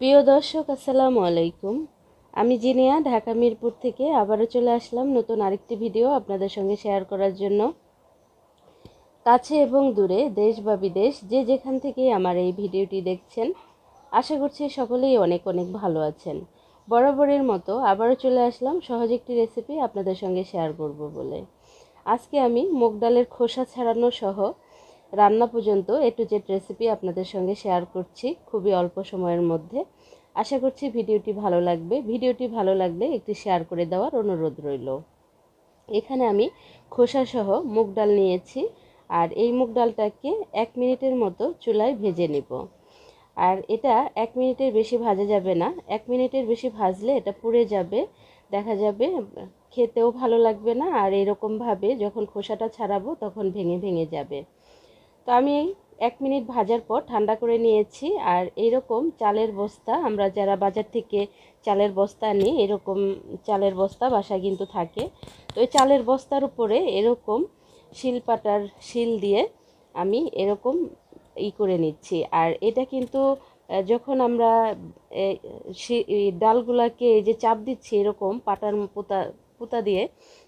প্রিয় দর্শক, আসসালামু আলাইকুম। আমি জিনিয়া, ঢাকা মিরপুর থেকে আবারও চলে আসলাম নতুন আরেকটি ভিডিও আপনাদের সঙ্গে শেয়ার করার জন্য। কাছে এবং দূরে, দেশ বা বিদেশ, যে যেখান থেকে আমার এই ভিডিওটি দেখছেন, আশা করছি সকলেই অনেক অনেক ভালো আছেন। বরাবরের মতো আবারও চলে আসলাম, সহজ একটি রেসিপি আপনাদের সঙ্গে শেয়ার করব বলে। আজকে আমি মুগ ডালের খোসা ছাড়ানো সহ রান্না পর্যন্ত এ টু জেড রেসিপি আপনাদের সঙ্গে শেয়ার করছি খুবই অল্প সময়ের মধ্যে। আশা করছি ভিডিওটি ভালো লাগবে। ভিডিওটি ভালো লাগলে একটি শেয়ার করে দেওয়ার অনুরোধ রইল। এখানে আমি খোসা সহ মুগ ডাল নিয়েছি আর এই মুগ ডালটাকে এক মিনিটের মতো চুলায় ভেজে নিব। আর এটা এক মিনিটের বেশি ভাজা যাবে না। এক মিনিটের বেশি ভাজলে এটা পুড়ে যাবে, দেখা যাবে, খেতেও ভালো লাগবে না। আর এরকমভাবে যখন খোসাটা ছাড়াবো তখন ভেঙে ভেঙে যাবে। তো আমি এক মিনিট ভাজার পর ঠান্ডা করে নিয়েছি আর এরকম চালের বস্তা, আমরা যারা বাজার থেকে চালের বস্তা নিই, এরকম চালের বস্তা বাসায় কিন্তু থাকে। তো এই চালের বস্তার উপরে এরকম শিলপাটার শিল দিয়ে আমি এরকম ই করে নিচ্ছি। আর এটা কিন্তু যখন আমরা ডালগুলাকে এই যে চাপ দিচ্ছি এরকম পাটার পোতা পোতা দিয়ে,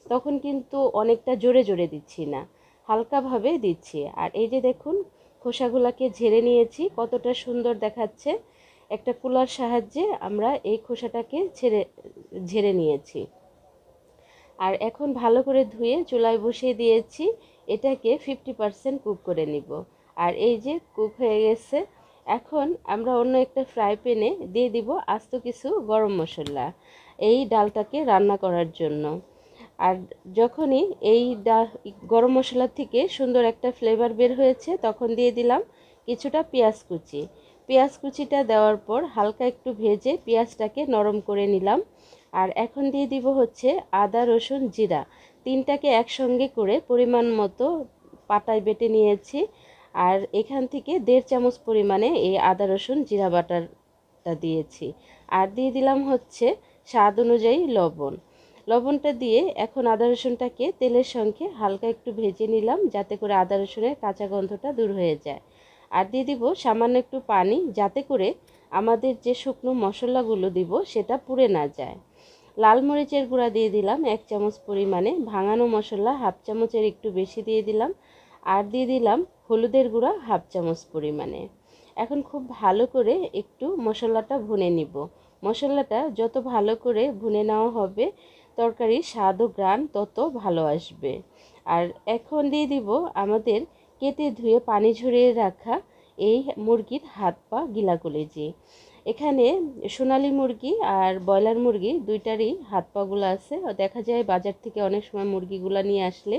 তখন কিন্তু অনেকটা জোরে জোরে দিচ্ছি না। হালকাভাবে দিচ্ছি। আর এই যে দেখুন, খোসাগুলাকে ঝেড়ে নিয়েছি, কতটা সুন্দর দেখাচ্ছে। একটা কুলার সাহায্যে আমরা এই খোসাটাকে ছেড়ে, ঝেড়ে নিয়েছি। আর এখন ভালো করে ধুয়ে চুলায় বসিয়ে দিয়েছি, এটাকে ফিফটি পারসেন্ট কুক করে নিব। আর এই যে কুক হয়ে গেছে, এখন আমরা অন্য একটা ফ্রাই প্যানে দিয়ে দিব আস্ত কিছু গরম মশলা, এই ডালটাকে রান্না করার জন্য। আর যখনই এই গরম মশলা থেকে সুন্দর একটা ফ্লেভার বের হয়েছে, তখন দিয়ে দিলাম কিছুটা পেঁয়াজ কুচি। পেঁয়াজ কুচিটা দেওয়ার পর হালকা একটু ভেজে পেঁয়াজটাকে নরম করে নিলাম। আর এখন দিয়ে দিব হচ্ছে আদা রসুন জিরা। তিনটাকে একসঙ্গে করে পরিমাণ মতো পাটায় বেটে নিয়েছি। আর এখান থেকে দেড় চামচ পরিমাণে এই আদা রসুন জিরা বাটারটা দিয়েছি। আর দিয়ে দিলাম হচ্ছে স্বাদ অনুযায়ী লবণ। লবণটা দিয়ে এখন আদা রসুনটাকে তেলের সঙ্গে হালকা একটু ভেজে নিলাম, যাতে করে আদা রসুনের কাঁচা গন্ধটা দূর হয়ে যায়। আর দিয়ে দিব সামান্য একটু পানি, যাতে করে আমাদের যে শুকনো মশলাগুলো দিব সেটা পুড়ে না যায়। লাল মরিচের গুঁড়া দিয়ে দিলাম, এক চামচ পরিমাণে। ভাঙানো মশলা হাফ চামচের একটু বেশি দিয়ে দিলাম। আর দিয়ে দিলাম হলুদের গুঁড়া হাফ চামচ পরিমাণে। এখন খুব ভালো করে একটু মশলাটা ভুনে নিব। মশলাটা যত ভালো করে ভুনে নেওয়া হবে তরকারির স্বাদ ও গ্রান তত ভালো আসবে। আর এখন দিয়ে দিব আমাদের কেটে ধুয়ে পানি ঝরিয়ে রাখা এই মুরগির হাত পা গিলা এখানে সোনালি মুরগি আর ব্রয়লার মুরগি দুইটারই হাত পাগুলো আছে। দেখা যায় বাজার থেকে অনেক সময় মুরগিগুলো নিয়ে আসলে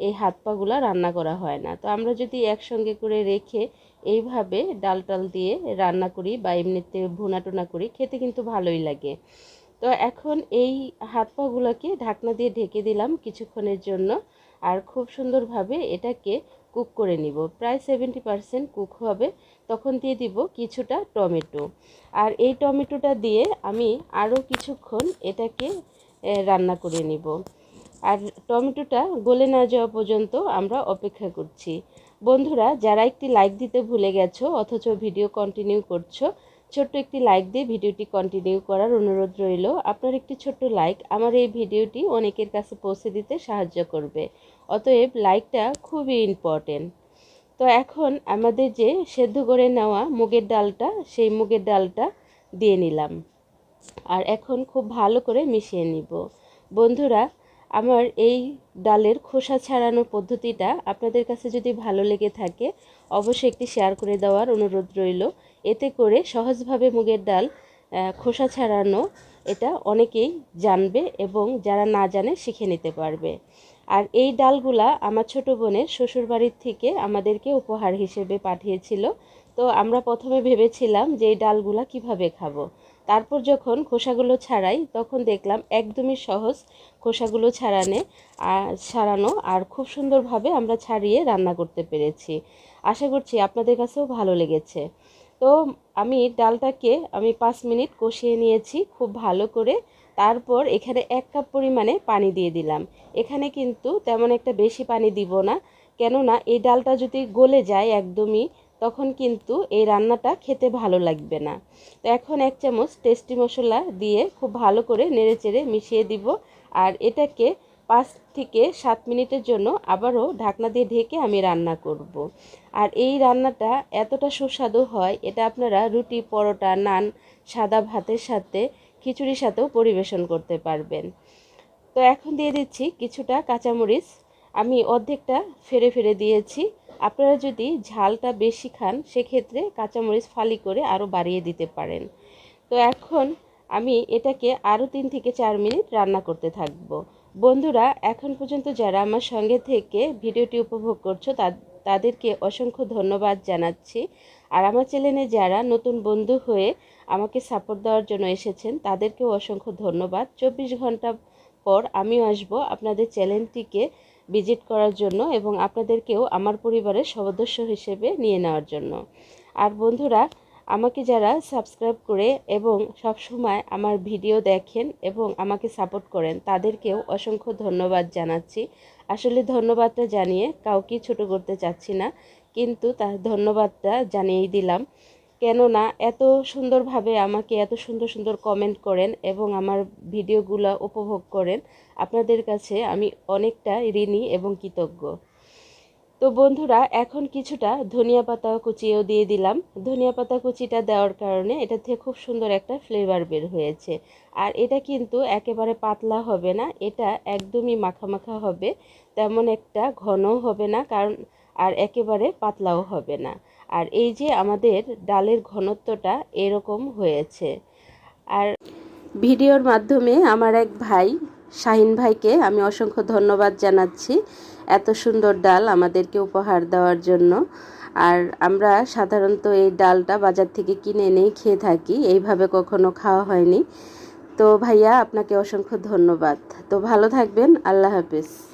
এই হাত পাগুলো রান্না করা হয় না। তো আমরা যদি একসঙ্গে করে রেখে এইভাবে ডাল টাল দিয়ে রান্না করি বা এমনিতে ভুনা টুনা করি, খেতে কিন্তু ভালোই লাগে। তো এখন এই হাত পাগুলোকে ঢাকনা দিয়ে ঢেকে দিলাম কিছুক্ষণের জন্য আর খুব সুন্দরভাবে এটাকে কুক করে নিব। প্রায় সেভেন্টি পারসেন্ট কুক হবে। তখন দিয়ে দিব কিছুটা টমেটো। আর এই টমেটোটা দিয়ে আমি আরও কিছুক্ষণ এটাকে রান্না করে নিব। আর টমেটোটা গলে না যাওয়া পর্যন্ত আমরা অপেক্ষা করছি। বন্ধুরা, যারা একটি লাইক দিতে ভুলে গেছো অথচ ভিডিও কন্টিনিউ করছ ছোট্ট একটি লাইক দিয়ে ভিডিওটি কন্টিনিউ করার অনুরোধ রইল। আপনার একটি ছোট্ট লাইক আমার এই ভিডিওটি অনেকের কাছে পৌঁছে দিতে সাহায্য করবে। অতএব লাইকটা খুবই ইম্পর্টেন্ট তো এখন আমাদের যে সেদ্ধ করে নেওয়া মুগের ডালটা, সেই মুগের ডালটা দিয়ে নিলাম। আর এখন খুব ভালো করে মিশিয়ে নিব। বন্ধুরা, আমার এই ডালের খোসা ছাড়ানোর পদ্ধতিটা আপনাদের কাছে যদি ভালো লেগে থাকে, অবশ্যই একটি শেয়ার করে দেওয়ার অনুরোধ রইল। এতে করে সহজভাবে মুগের ডাল খোসা ছাড়ানো এটা অনেকেই জানবে এবং যারা না জানে শিখে নিতে পারবে। আর এই ডালগুলা আমার ছোট বোনের শ্বশুরবাড়ির থেকে আমাদেরকে উপহার হিসেবে পাঠিয়েছিল। তো আমরা প্রথমে ভেবেছিলাম যে এই ডালগুলা কীভাবে খাব। তারপর যখন খোসাগুলো ছাড়াই, তখন দেখলাম একদমই সহজ খোসাগুলো ছাড়ানে ছাড়ানো আর খুব সুন্দরভাবে আমরা ছাড়িয়ে রান্না করতে পেরেছি। আশা করছি আপনাদের কাছেও ভালো লেগেছে। তো আমি ডালটাকে আমি পাঁচ মিনিট কষিয়ে নিয়েছি খুব ভালো করে। তারপর এখানে এক কাপ পরিমাণে পানি দিয়ে দিলাম। এখানে কিন্তু তেমন একটা বেশি পানি দিব না, কেননা এই ডালটা যদি গলে যায় একদমই, তখন কিন্তু এই রান্নাটা খেতে ভালো লাগবে না। তো এখন এক চামচ টেস্টি মশলা দিয়ে খুব ভালো করে নেড়েচেড়ে মিশিয়ে দিব। আর এটাকে পাঁচ থেকে সাত মিনিটের জন্য আবারও ঢাকনা দিয়ে ঢেকে আমি রান্না করব। আর এই রান্নাটা এতটা সুস্বাদু হয়, এটা আপনারা রুটি, পরোটা, নান, সাদা ভাতের সাথে, খিচুড়ির সাথেও পরিবেশন করতে পারবেন। তো এখন দিয়ে দিচ্ছি কিছুটা কাঁচামরিচ। আমি অর্ধেকটা ফেরে ফেরে দিয়েছি। আপনারা যদি ঝালটা বেশি খান, সেক্ষেত্রে কাঁচামরিচ ফালি করে আরও বাড়িয়ে দিতে পারেন। তো এখন আমি এটাকে আরও তিন থেকে চার মিনিট রান্না করতে থাকব। বন্ধুরা, এখন পর্যন্ত যারা আমার সঙ্গে থেকে ভিডিওটি উপভোগ করছ তাদেরকে অসংখ্য ধন্যবাদ জানাচ্ছি। আর আমার চ্যানেলে যারা নতুন বন্ধু হয়ে আমাকে সাপোর্ট দেওয়ার জন্য এসেছেন, তাদেরকেও অসংখ্য ধন্যবাদ। চব্বিশ ঘণ্টা পর আমিও আসব আপনাদের চ্যানেলটিকে ভিজিট করার জন্য এবং আপনাদেরকেও আমার পরিবারের সদস্য হিসেবে নিয়ে নেওয়ার জন্য। আর বন্ধুরা আমাকে যারা সাবস্ক্রাইব করে এবং সব সময় আমার ভিডিও দেখেন এবং আমাকে সাপোর্ট করেন, তাদেরকেও অসংখ্য ধন্যবাদ জানাচ্ছি। আসলে ধন্যবাদটা জানিয়ে কাউকে ছোট করতে চাচ্ছি না, কিন্তু তার ধন্যবাদটা জানিয়েই দিলাম। কেননা এত সুন্দরভাবে আমাকে এত সুন্দর সুন্দর কমেন্ট করেন এবং আমার ভিডিওগুলো উপভোগ করেন, আপনাদের কাছে আমি অনেকটা ঋণী এবং কৃতজ্ঞ। তো বন্ধুরা, এখন কিছুটা ধনিয়া পাতা কুচিয়েও দিয়ে দিলাম। ধনিয়া পাতা কুচিটা দেওয়ার কারণে এটা থেকে খুব সুন্দর একটা ফ্লেভার বের হয়েছে। আর এটা কিন্তু একেবারে পাতলা হবে না, এটা একদমই মাখা মাখা হবে, তেমন একটা ঘনও হবে না, কারণ আর একেবারে পাতলাও হবে না। আর এই যে আমাদের ডালের ঘনত্বটা এরকম হয়েছে। আর ভিডিওর মাধ্যমে আমার এক ভাই শাহিন ভাইকে আমি অসংখ্য ধন্যবাদ জানাচ্ছি এত সুন্দর ডাল আমাদেরকে উপহার দেওয়ার জন্য। আর আমরা সাধারণত এই ডালটা বাজার থেকে কিনে এনেই খেয়ে থাকি, এইভাবে কখনো খাওয়া হয়নি। তো ভাইয়া, আপনাকে অসংখ্য ধন্যবাদ। তো ভালো থাকবেন, আল্লাহ হাফিজ।